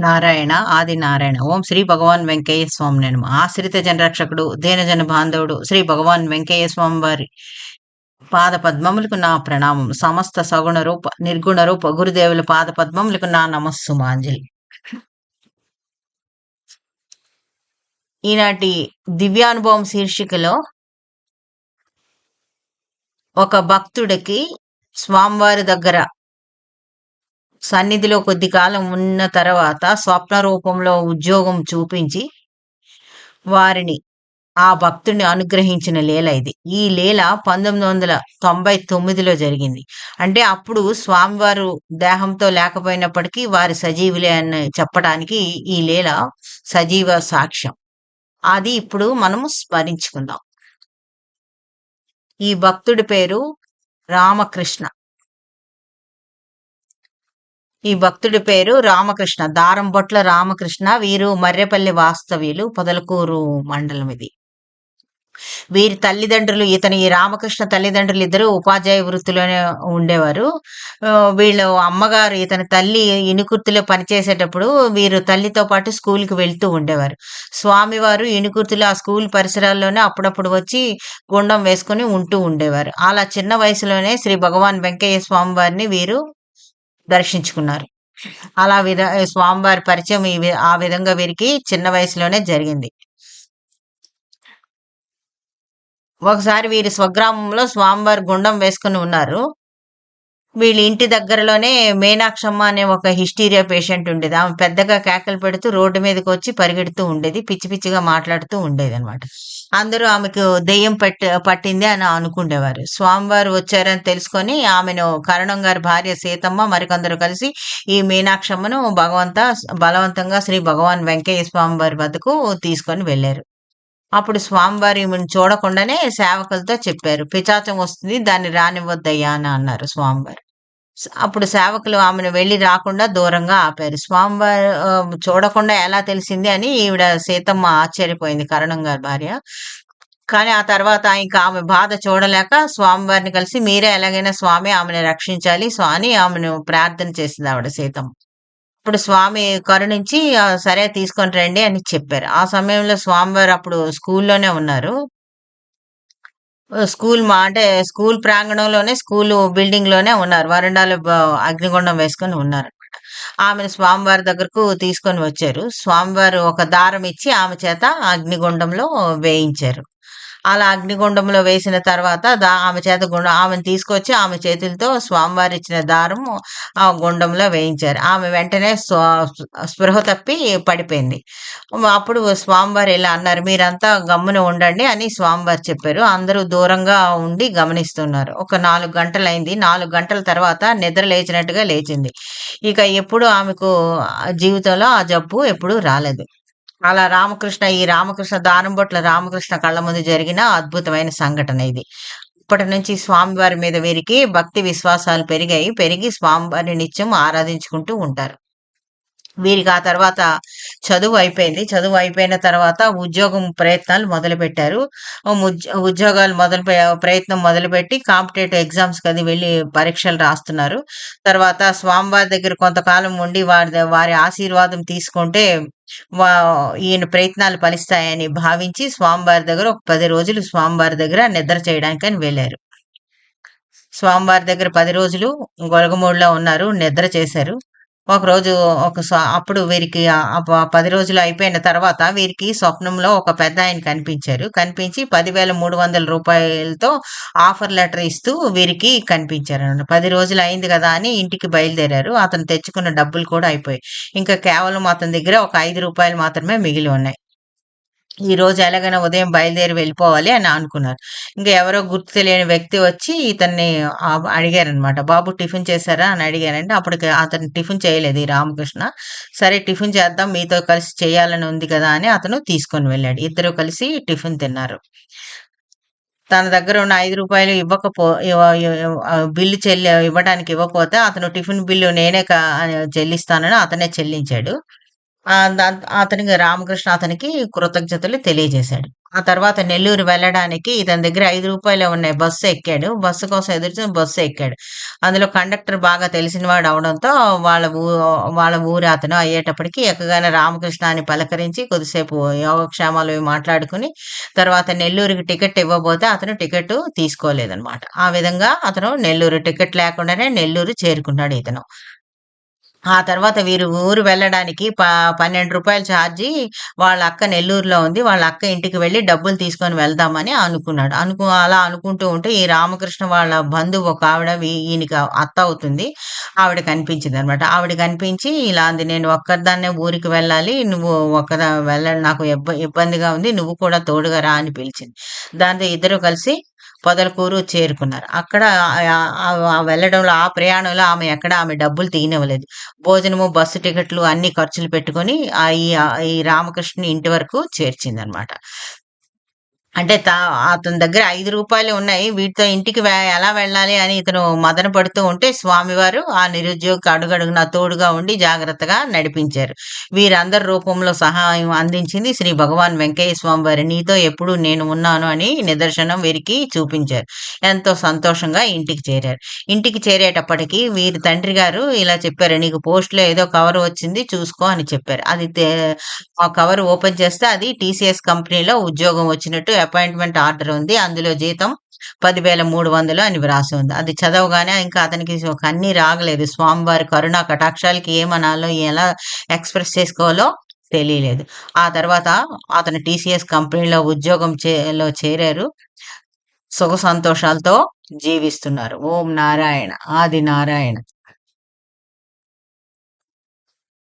నారాయణ ఆది నారాయణ. ఓం శ్రీ భగవాన్ వెంకయ్య స్వామి నేను ఆశ్రిత జనరక్షకుడు దేనజన బాంధవుడు శ్రీ భగవాన్ వెంకయ్య స్వామి వారి పాద పద్మములకు నా ప్రణామం. సమస్త సగుణ రూప నిర్గుణ రూప గురుదేవుల పాద పద్మములకు నా నమస్సుమాంజలి. ఈనాటి దివ్యానుభవం శీర్షికలో ఒక భక్తుడికి స్వామివారి దగ్గర సన్నిధిలో కొద్ది కాలం ఉన్న తర్వాత స్వప్న రూపంలో ఉద్యోగం చూపించి వారిని ఆ భక్తుడిని అనుగ్రహించిన లీల ఇది. ఈ లీల పంతొమ్మిది వందల తొంభై తొమ్మిదిలో జరిగింది. అంటే అప్పుడు స్వామివారు దేహంతో లేకపోయినప్పటికీ వారి సజీవులే అని చెప్పడానికి ఈ లీల సజీవ సాక్ష్యం. అది ఇప్పుడు మనము స్మరించుకుందాం. ఈ భక్తుడి పేరు రామకృష్ణ. ఈ భక్తుడి పేరు రామకృష్ణ. దారంబొట్ల రామకృష్ణ వీరు మర్రెపల్లి వాస్తవ్యులు పొదలకూరు మండలం ఇది. వీరి తల్లిదండ్రులు ఇతని ఈ రామకృష్ణ తల్లిదండ్రులు ఇద్దరు ఉపాధ్యాయ వృత్తిలోనే ఉండేవారు. వీళ్ళు అమ్మగారు ఇతని తల్లి ఇనుకుర్తిలో పనిచేసేటప్పుడు వీరు తల్లితో పాటు స్కూల్కి వెళ్తూ ఉండేవారు. స్వామివారు ఇనుకుర్తిలో ఆ స్కూల్ పరిసరాల్లోనే అప్పుడప్పుడు వచ్చి గుండం వేసుకుని ఉంటూ ఉండేవారు. అలా చిన్న వయసులోనే శ్రీ భగవాన్ వెంకయ్య స్వామి వారిని వీరు దర్శించుకున్నారు. అలా విధ స్వామివారి పరిచయం ఈ ఆ విధంగా వీరికి చిన్న వయసులోనే జరిగింది. ఒకసారి వీరి స్వగ్రామంలో స్వామివారి గుండం వేసుకుని ఉన్నారు. వీళ్ళ ఇంటి దగ్గరలోనే మీనాక్షమ్మ అనే ఒక హిస్టీరియా పేషెంట్ ఉండేది. ఆమె పెద్దగా కేకలు పెడుతూ రోడ్డు మీదకి వచ్చి పరిగెడుతూ ఉండేది. పిచ్చి పిచ్చిగా మాట్లాడుతూ ఉండేది అనమాట అందరూ ఆమెకు దెయ్యం పట్టి పట్టింది అని అనుకునేవారు స్వామివారు వచ్చారని తెలుసుకొని ఆమెను కరణం గారి భార్య సీతమ్మ మరికొందరు కలిసి ఈ మీనాక్షమ్మను భగవంత బలవంతంగా శ్రీ భగవాన్ వెంకయ్య స్వామి వారి వద్దకు తీసుకొని వెళ్ళారు. అప్పుడు స్వామివారి ఈమెను చూడకుండానే సేవకులతో చెప్పారు. పిచాచం వస్తుంది దాన్ని రానివ్వద్దయ్యా అని అన్నారు స్వామివారు. అప్పుడు సేవకులు ఆమెను వెళ్ళి రాకుండా దూరంగా ఆపారు. స్వామివారు చూడకుండా ఎలా తెలిసింది అని ఈవిడ సీతమ్మ ఆశ్చర్యపోయింది కరణం గారి భార్య. కానీ ఆ తర్వాత ఇంకా ఆమె బాధ చూడలేక స్వామివారిని కలిసి మీరే ఎలాగైనా స్వామి ఆమెను రక్షించాలి సో అని ఆమెను ప్రార్థన చేసింది ఆవిడ సీతమ్మ. ఇప్పుడు స్వామి కరుణించి సరే తీసుకొని రండి అని చెప్పారు. ఆ సమయంలో స్వామివారు అప్పుడు స్కూల్లోనే ఉన్నారు. స్కూల్ మా అంటే స్కూల్ ప్రాంగణంలోనే స్కూల్ బిల్డింగ్లోనే ఉన్నారు. వరండాలో అగ్నిగుండం వేసుకొని ఉన్నారు ఆమెను స్వామివారి దగ్గరకు తీసుకొని వచ్చారు. స్వామివారు ఒక దారం ఇచ్చి ఆమె చేత అగ్నిగుండంలో వేయించారు. అలా అగ్నిగుండంలో వేసిన తర్వాత దా ఆమె చేత గుండం ఆమెను తీసుకొచ్చి ఆమె చేతులతో స్వామివారు ఇచ్చిన దారం ఆ గుండంలో వేయించారు. ఆమె వెంటనే స్వ- స్పృహ తప్పి పడిపోయింది. అప్పుడు స్వామివారు ఇలా అన్నారు మీరంతా గమ్మున ఉండండి అని స్వామివారు చెప్పారు. అందరూ దూరంగా ఉండి గమనిస్తున్నారు. ఒక నాలుగు గంటలు అయింది నాలుగు గంటల తర్వాత నిద్ర లేచినట్టుగా లేచింది. ఇక ఎప్పుడు ఆమెకు జీవితంలో ఆ జబ్బు ఎప్పుడు రాలేదు. అలా రామకృష్ణ ఈ రామకృష్ణ దానంబొట్ల రామకృష్ణ కళ్ళ ముందు జరిగిన అద్భుతమైన సంఘటన ఇది. ఇప్పటి నుంచి స్వామివారి మీద వీరికి భక్తి విశ్వాసాలు పెరిగాయి. పెరిగి స్వామివారిని నిత్యం ఆరాధించుకుంటూ ఉంటారు. వీరికి ఆ తర్వాత చదువు అయిపోయింది. చదువు అయిపోయిన తర్వాత ఉద్యోగం ప్రయత్నాలు మొదలుపెట్టారు. ఉద్యోగాలు మొదలు ప్రయత్నం మొదలుపెట్టి కాంపిటేటివ్ ఎగ్జామ్స్ అది వెళ్ళి పరీక్షలు రాస్తున్నారు. తర్వాత స్వామివారి దగ్గర కొంతకాలం ఉండి వారి వారి ఆశీర్వాదం తీసుకుంటే వా ఈయన ప్రయత్నాలు ఫలిస్తాయని భావించి స్వామివారి దగ్గర ఒక పది రోజులు స్వామివారి దగ్గర నిద్ర చేయడానికి అని వెళ్ళారు. స్వామివారి దగ్గర పది రోజులు గొలగమూడిలో ఉన్నారు. నిద్ర చేశారు. ఒక రోజు ఒక అప్పుడు వీరికి పది రోజులు అయిపోయిన తర్వాత వీరికి స్వప్నంలో ఒక పెద్ద ఆయన కనిపించారు. కనిపించి పదివేల మూడు వందల రూపాయలతో ఆఫర్ లెటర్ ఇస్తూ వీరికి కనిపించారు అనమాట పది రోజులు అయింది కదా అని ఇంటికి బయలుదేరారు. అతను తెచ్చుకున్న డబ్బులు కూడా అయిపోయాయి. ఇంకా కేవలం అతని దగ్గర ఒక ఐదు రూపాయలు మాత్రమే మిగిలి ఉన్నాయి. ఈ రోజు ఎలాగైనా ఉదయం బయలుదేరి వెళ్ళిపోవాలి అని అనుకున్నారు. ఇంకా ఎవరో గుర్తు తెలియని వ్యక్తి వచ్చి ఇతన్ని అడిగారనమాట. "బాబు టిఫిన్ చేశారా?" అని అడిగారంటే అప్పటికి అతను టిఫిన్ చేయలేదు ఈ రామకృష్ణ. సరే టిఫిన్ చేద్దాం మీతో కలిసి చేయాలని ఉంది కదా! అని అతను తీసుకొని వెళ్ళాడు. ఇద్దరు కలిసి టిఫిన్ తిన్నారు. తన దగ్గర ఉన్న ఐదు రూపాయలు ఇవ్వకపో బిల్లు చెల్లి ఇవ్వడానికి ఇవ్వకపోతే అతను టిఫిన్ బిల్లు నేనే చెల్లిస్తానని అతనే చెల్లించాడు. అతనికి రామకృష్ణ అతనికి కృతజ్ఞతలు తెలియజేశాడు. ఆ తర్వాత నెల్లూరు వెళ్ళడానికి ఇతని దగ్గర ఐదు రూపాయలు ఉన్నాయి. బస్సు ఎక్కాడు. బస్సు కోసం ఎదురు బస్సు ఎక్కాడు. అందులో కండక్టర్ బాగా తెలిసినవాడు అవడంతో వాళ్ళ ఊ వాళ్ళ ఊరు అతను అయ్యేటప్పటికి ఎక్కగానే రామకృష్ణాన్ని పలకరించి కొద్దిసేపు యోగక్షేమాలు మాట్లాడుకుని మాట్లాడుకొని తర్వాత నెల్లూరుకి టికెట్ ఇవ్వబోతే అతను టికెట్ తీసుకోలేదనమాట. ఆ విధంగా అతను నెల్లూరు టికెట్ లేకుండానే నెల్లూరు చేరుకున్నాడు ఇతను. ఆ తర్వాత వీరు ఊరు వెళ్ళడానికి ప పన్నెండు రూపాయలు ఛార్జీ వాళ్ళ అక్క నెల్లూరులో ఉంది. వాళ్ళ అక్క ఇంటికి వెళ్ళి డబ్బులు తీసుకొని వెళ్దామని అనుకున్నాడు. అనుకు అలా అనుకుంటూ ఉంటే ఈ రామకృష్ణ వాళ్ళ బంధువు ఒక ఆవిడ ఈయనకి అత్త అవుతుంది. ఆవిడ కనిపించింది అనమాట ఆవిడ కనిపించి ఇలా అంది "నేను ఒక్కదాన్నే ఊరికి వెళ్ళాలి. నువ్వు ఒక్కదా వెళ్ళ నాకు ఇబ్బ ఇబ్బందిగా ఉంది. నువ్వు కూడా తోడుగా రా" అని పిలిచింది. దాంతో ఇద్దరు కలిసి పొదలకూరు చేరుకున్నారు. అక్కడ వెళ్ళడంలో ఆ ప్రయాణంలో ఆమె ఎక్కడ ఆమె డబ్బులు తీయనివ్వలేదు. భోజనము, బస్సు టికెట్లు అన్ని ఖర్చులు పెట్టుకొని ఈ ఈ ఇంటి వరకు చేర్చిందనమాట. అంటే తా అతని దగ్గర ఐదు రూపాయలు ఉన్నాయి. వీటితో ఇంటికి ఎలా వెళ్ళాలి అని ఇతను మదన పడుతూ ఉంటే స్వామివారు ఆ నిరుద్యోగికి అడుగడుగున తోడుగా ఉండి జాగ్రత్తగా నడిపించారు. వీరందరి రూపంలో సహాయం అందించింది శ్రీ భగవాన్ వెంకయ్య స్వామివారు. నీతో ఎప్పుడు నేను ఉన్నాను అని నిదర్శనం వీరికి చూపించారు. ఎంతో సంతోషంగా ఇంటికి చేరారు. ఇంటికి చేరేటప్పటికి వీరి తండ్రి గారు ఇలా చెప్పారు. "నీకు పోస్ట్‌లో ఏదో కవర్ వచ్చింది చూసుకో" అని చెప్పారు. అది ఆ కవర్ ఓపెన్ చేస్తే అది టీసీఎస్ కంపెనీలో ఉద్యోగం వచ్చినట్టు అపాయింట్‌మెంట్ ఆర్డర్ ఉంది. అందులో జీతం 10,300 అని వ్రాసి ఉంది. అది చదవగానే ఇంకా అతనికి ఒక అన్ని రాగలేదు స్వామివారి కరుణ కటాక్షాలకి ఏమనాలో, ఎలా ఎక్స్‌ప్రెస్ చేసుకోవాలో తెలియలేదు. ఆ తర్వాత అతను టీసీఎస్ కంపెనీలో ఉద్యోగం చేలో చేరారు. సుఖ సంతోషాలతో జీవిస్తున్నారు. ఓం నారాయణ. ఆది నారాయణ.